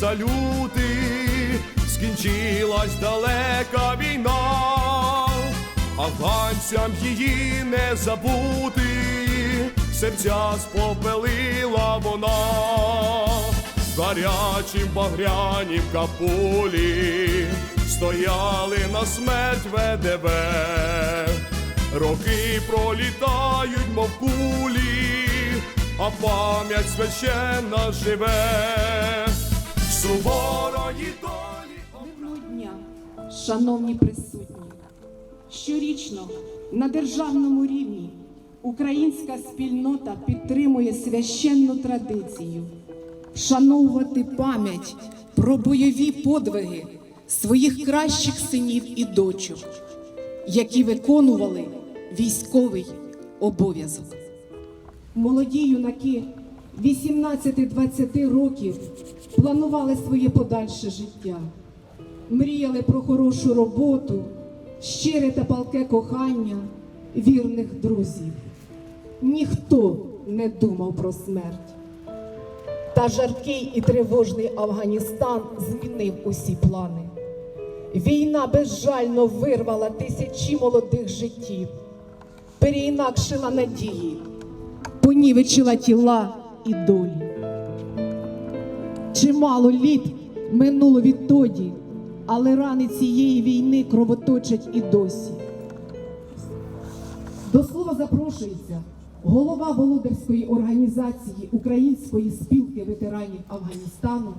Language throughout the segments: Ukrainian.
салюти, скінчилась далека війна, афганцям її не забути, серця спопелила вона, гарячим багрянім капулі, стояли на смерть ВДВ. Роки пролітають, мов кулі, а пам'ять священна живе, суворої долі. Доброго дня, шановні присутні. Щорічно на державному рівні українська спільнота підтримує священну традицію вшановувати пам'ять про бойові подвиги своїх кращих синів і дочок, які виконували військовий обов'язок. Молоді юнаки 18-20 років планували своє подальше життя, мріяли про хорошу роботу, щире та палке кохання вірних друзів. Ніхто не думав про смерть. Та жаркий і тривожний Афганістан змінив усі плани. Війна безжально вирвала тисячі молодих життів, переінакшила надії, понівечила тіла і долі. Чимало літ минуло відтоді, але рани цієї війни кровоточать і досі. До слова запрошується голова володарської організації Української спілки ветеранів Афганістану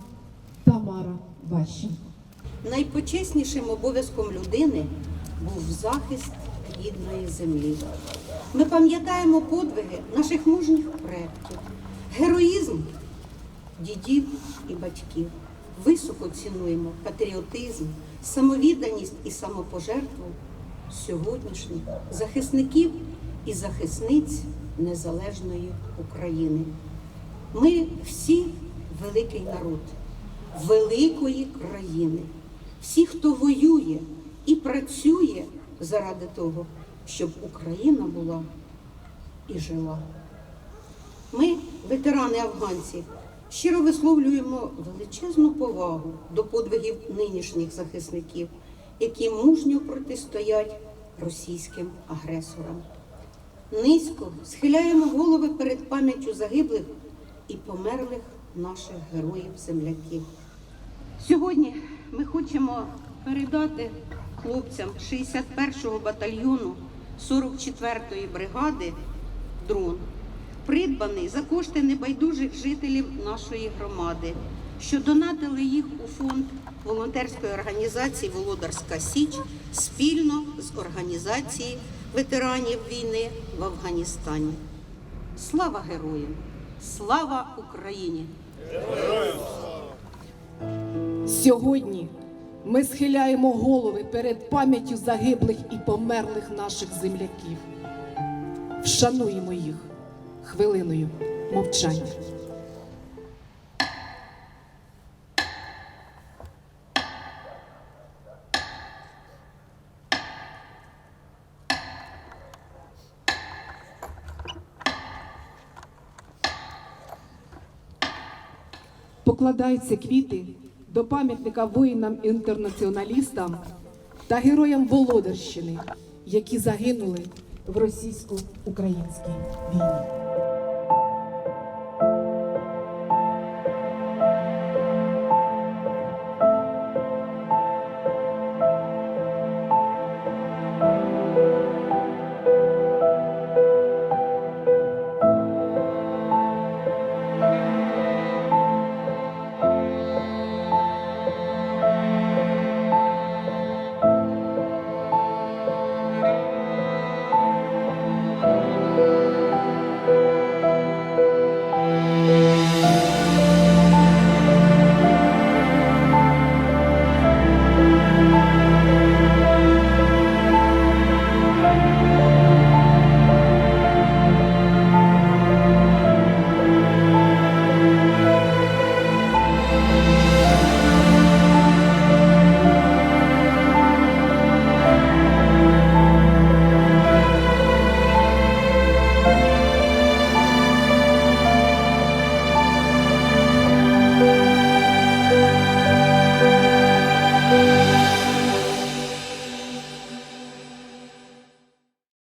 Тамара Ващенко. Найпочеснішим обов'язком людини був захист рідної землі. Ми пам'ятаємо подвиги наших мужніх предків, героїзм дідів і батьків. Високо цінуємо патріотизм, самовідданість і самопожертву сьогоднішніх захисників і захисниць незалежної України. Ми всі великий народ великої країни. Всі, хто воює і працює заради того, щоб Україна була і жила. Ми, ветерани афганці, щиро висловлюємо величезну повагу до подвигів нинішніх захисників, які мужньо протистоять російським агресорам. Низько схиляємо голови перед пам'яттю загиблих і померлих наших героїв-земляків. Сьогодні ми хочемо передати хлопцям 61-го батальйону 44-ї бригади дрон, придбаний за кошти небайдужих жителів нашої громади, що донатили їх у фонд волонтерської організації Володарська Січ спільно з організацією ветеранів війни в Афганістані. Слава героям! Слава Україні! Сьогодні ми схиляємо голови перед пам'яттю загиблих і померлих наших земляків. Вшануємо їх хвилиною мовчання. Покладаються квіти до пам'ятника воїнам-інтернаціоналістам та героям Володарщини, які загинули в російсько-українській війні.